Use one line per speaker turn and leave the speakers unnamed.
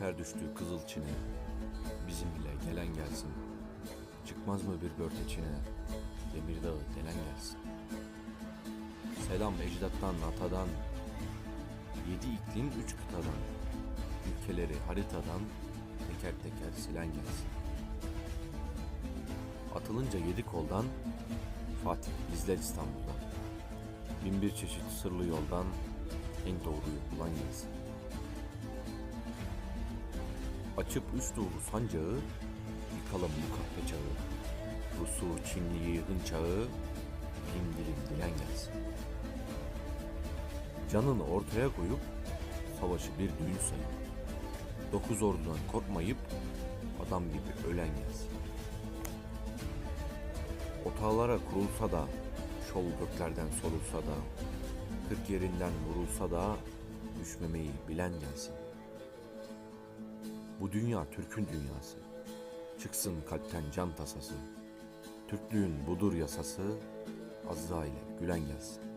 Zafer düştü kızıl çine, bizimle gelen gelsin. Çıkmaz mı bir börteçine, Demirdağı delen gelsin. Selam ecdattan, atadan, yedi iklim üç kıtadan, ülkeleri haritadan teker teker silen gelsin. Atılınca yedi koldan, Fatih izler İstanbul'dan. Bin bir çeşit sırlı yoldan en doğruyu bulan gelsin. Açıp üst doğru sancağı, yıkalım bu kahpe çağı. Rusu, Çinliyi, Hınçağı, dilim dilim dilen gelsin. Canını ortaya koyup, savaşı bir düğün sayıp, dokuz ordudan korkmayıp, adam gibi ölen gelsin. Otağlara kurulsa da, şol göklerden sorulsa da, kırk yerinden vurulsa da, düşmemeyi bilen gelsin. Bu dünya Türk'ün dünyası. Çıksın kalpten can tasası. Türklüğün budur yasası. Azrail'e gülen gelsin.